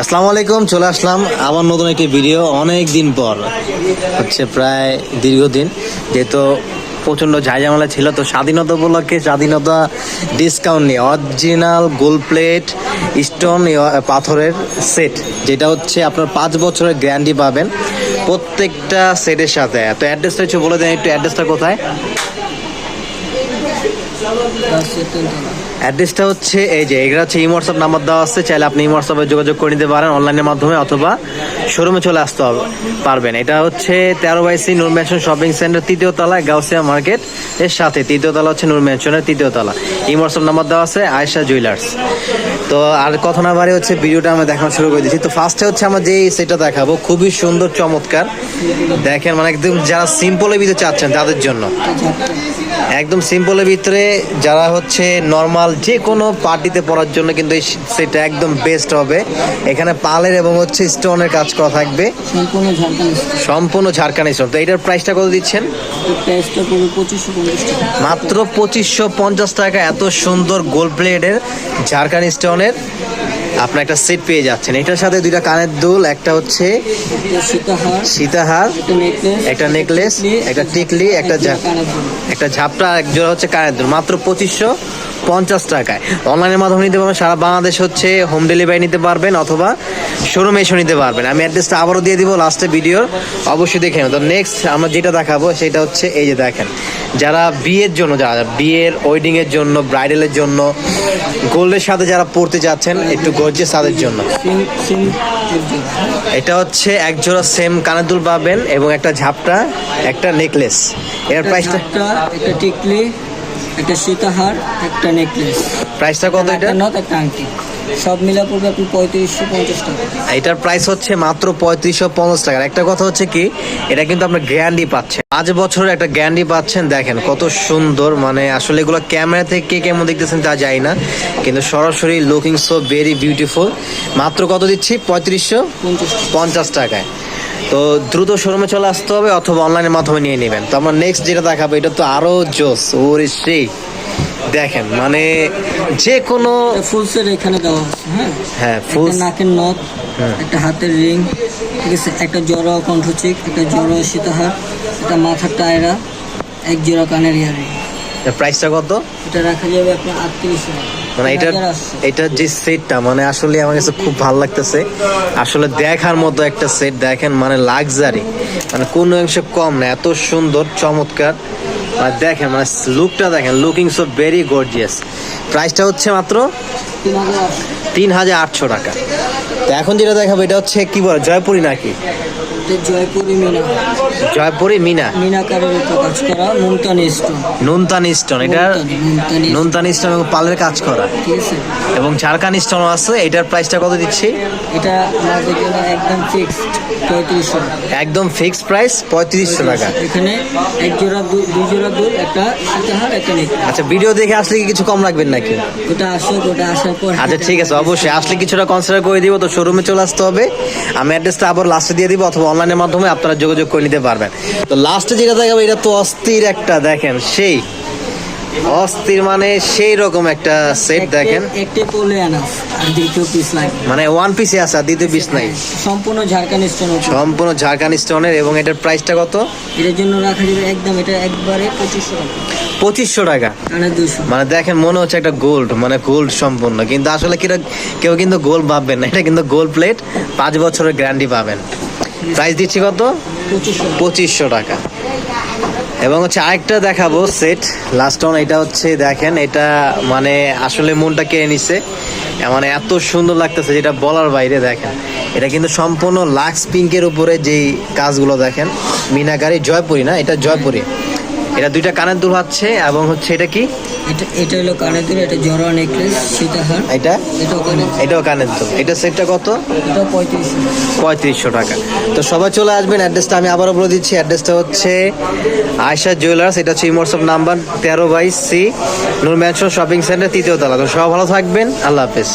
আসসালামু আলাইকুম, চলে আসলাম আবার নতুন একটি ভিডিও অনেক দিন পর। হচ্ছে প্রায় দীর্ঘদিন, যেহেতু প্রচণ্ড ঝাইঝামেলা ছিল, তো স্বাধীনতা উপলক্ষে স্বাধীনতা ডিসকাউন্ট নিয়ে অরিজিনাল গোল্ড প্লেট স্টোন পাথরের সেট যেটা হচ্ছে আপনার পাঁচ বছরের গ্যারান্টি পাবেন প্রত্যেকটা সেটের সাথে। তো অ্যাড্রেসটা হচ্ছে বলে দেন, একটু অ্যাড্রেসটা কোথায়? অ্যাড্রেসটা হচ্ছে, এই যে, এগুলো হচ্ছে ইমোয়াটসঅ্যাপ নাম্বার দেওয়া আছে, চাইলে আপনি ইমোয়াটসঅ্যাপে যোগাযোগ করে নিতে পারেন অনলাইনের মাধ্যমে অথবা শোরুমে চলে আসতে হবে, পারবেন। এটা হচ্ছে তেরো by C Noor mansion shopping centre, তৃতীয় তলায় গাউসিয়া মার্কেট এর সাথে। তৃতীয় তলা হচ্ছে নূর ম্যানশনের তৃতীয় তলা। ইমোয়াটসঅ্যাপ নাম্বার দেওয়া আছে আয়সা জুয়েলার্স। তো আর কথা না বাড়ি হচ্ছে ভিডিওটা আমরা দেখানো শুরু করে দিচ্ছি তো ফার্স্টে হচ্ছে আমরা যেই সেটা দেখাবো খুবই সুন্দর চমৎকার। দেখেন মানে একদম যারা সিম্পলের ভিতরে চাচ্ছেন তাদের জন্য। একদম সিম্পলের ভিতরে যারা হচ্ছে নর্মাল যে কোনো পার্টিতে পড়ার জন্য কিন্তু এই সেটা একদম বেস্ট হবে। এখানে পালের এবং হচ্ছে স্টোনের কাজ করা থাকবে। সম্পূর্ণ ঝাড়খান্ড স্টোন তো এটার প্রাইসটা কত দিচ্ছেন? মাত্র পঁচিশশো পঞ্চাশ টাকা। এত সুন্দর গোল্ড প্লেটের ঝাড়খান্ড স্টোনের আপনার একটা সেট পেয়ে যাচ্ছেন। এটার সাথে দুইটা কানের দুল, একটা হচ্ছে সীতাহার, একটা নেকলেস একটা টিকলি, একটা একটা ঝাপটা একজোড়া হচ্ছে কানের দুল। মাত্র পঁচিশশো পঞ্চাশ টাকায়। অনলাইনের মাধ্যমে নিতে পারবেন, সারা বাংলাদেশ হচ্ছে হোম ডেলিভারি নিতে পারবেন অথবা শোরুমে এসে নিতে পারবেন। আমি অ্যাড্রেসটা আবারও দিয়ে দিব লাস্টে ভিডিওর অবশ্যই দেখে নেবেন। তো নেক্সট আমরা যেটা দেখাবো, সেটা হচ্ছে এই যে দেখেন, যারা বিয়ের জন্য, যারা বিয়ের ওয়েডিংয়ের জন্য ব্রাইডালের জন্য, গোল্ডের সাথে যারা পড়তে যাচ্ছেন, একটু গর্জে তাদের জন্য। এটা হচ্ছে এক জোড়া সেম দুল পাবেন এবং একটা ঝাপটা, একটা নেকলেস এর প্রাইসটা একটা টিকলি একটা সীতাহার একটা নেকলেস প্রাইসটা কত এটা? নথ একটা আংটি। সব মিলা পড়বে আপনি পঁয়ত্রিশশো পঞ্চাশ টাকা। এটার প্রাইস হচ্ছে মাত্র পঁয়ত্রিশশো পঞ্চাশ টাকার একটা কথা হচ্ছে কি এটা কিন্তু আপনার গ্যারান্টি পাচ্ছেন পাঁচ বছরের একটা গ্যারান্টি পাচ্ছেন দেখেন কত সুন্দর। মানে আসলে এগুলো ক্যামেরা থেকে কে কেমন দেখতেছেন তা যায় না কিন্তু সরাসরি লুকিং সো ভেরি বিউটিফুল মাত্র কত দিচ্ছি? পঁয়ত্রিশশো পঞ্চাশ টাকায়। তো দ্রুত শোরুমে চলে আসতে হবে অথবা অনলাইনের মাধ্যমে নিয়ে নেবেন। তো আমরা নেক্সট যেটা দেখাবো এটা তো আরও জোস। ওরে সেই। দেখেন মানে যে কোনো ফুল সেট এখানে দেওয়া আছে হ্যাঁ? হ্যাঁ ফুল নাকের নথ একটা হাতের রিং ঠিক আছে? একটা জড়ো কণ্ঠচিক একটা জড়ো সীতাহার একটা মাথার টায়রা এক জোড়া কানের ইয়ারিং প্রাইসটা কত? এটা রাখা যাবে আপনার আটত্রিশশো মানে এটা এটার যে সেটটা মানে আসলে আমার কাছে খুব ভালো লাগতেছে। আসলে দেখার মতো একটা সেট দেখেন মানে লাক্সারি মানে কোনো অংশে কম না এত সুন্দর চমৎকার। মানে দেখেন মানে লুকটা দেখেন লুকিং সো ভেরি গর্জিয়াস প্রাইসটা হচ্ছে মাত্র তিন হাজার আটশো তিন হাজার আটশো টাকা। তো এখন যেটা দেখাবো এটা হচ্ছে কি বলে জয়পুরি নাকি? জয়পুরি মিনা। জয়পুরি মিনা। মিনাকারের কাজ করা মুমতানি স্টোন নুনতানি স্টোন এটা নুনতানি স্টোন এবং পালের কাজ করা। ঠিক আছে। এবং ঝাড়খানি স্টোন আছে এটার প্রাইসটা কত দিচ্ছি? এটা আমাদের জন্য একদম ফিক্সড পঁয়ত্রিশশো। একদম ফিক্সড প্রাইস পঁয়ত্রিশশো টাকা। এখানে এক জোড়া দুই জোড়া দুল একটা সীতাহার একটা নেক আচ্ছা ভিডিও দেখে আসলে কি কিছু কম রাখবেন নাকি? ওটা আসুক ওটা আসার পর আচ্ছা ঠিক আছে অবশ্যই। আসলে কিছুটা কনসিডার করে দিব তো শোরুমে চলে আসতে হবে। আমি অ্যাড্রেসটা আবার লাস্টে দিয়ে দিব অথবা অনলাইনের মাধ্যমে আপনারা যোগাযোগ করে নিতে পারবেন। তো লাস্টে যেটা দেখাবো এটা তো অস্থির একটা দেখেন সেই। অস্থির মানে সেই রকম একটা সেট দেখেন। মানে ওয়ান পিসে আছে আর দ্বিতীয় পিস নাই। সম্পূর্ণ ঝাড়খান্ড স্টোন সম্পূর্ণ ঝাড়খানি স্টোনের এবং এটার প্রাইসটা কত? এটার জন্য রাখা যাবে একদম এটা একবারে পঁচিশশো টাকা। পঁচিশশো টাকা। মানে দেখেন মনে হচ্ছে একটা গোল্ড মানে গোল্ড সম্পূর্ণ। কিন্তু আসলে কিরা কেউ কিন্তু গোল্ড ভাববেন না এটা কিন্তু গোল্ড প্লেট পাঁচ বছরের গ্যারান্টি পাবেন। প্রাইস দিচ্ছি কত? পঁচিশশো টাকা। এবং হচ্ছে আরেকটা দেখাবো সেট। লাস্ট অন এটা হচ্ছে, দেখেন, এটা মানে আসলে মনটা কেড়ে নিছে? মানে এত সুন্দর লাগতেছে যেটা বলার বাইরে, দেখেন। এটা কিন্তু সম্পূর্ণ লাক্স পিঙ্কের উপরে যেই কাজগুলো দেখেন, মিনাকারি জয়পুরি না? এটা জয়পুরি। এটা দুইটা কানের দুল হচ্ছে এবং হচ্ছে এটা কি? এটা এটা হলো কানে দুল এটা জড়া নেকলেস সীতাহার। এটা? এটাও কানে এটাও কানের দুল। এটা সেটটা কত? এটাও পঁয়ত্রিশশো পঁয়ত্রিশশো টাকা। তো সবাই চলে আসবেন অ্যাড্রেসটা আমি আবারও বলে দিচ্ছি। অ্যাড্রেসটা হচ্ছে আয়সা জুয়েলার্স এটা হচ্ছে ইমোটসঅপ নাম্বার তেরো by C Noor mansion shopping centre তৃতীয় তলা। তো সবাই ভালো থাকবেন আল্লাহ হাফেজ।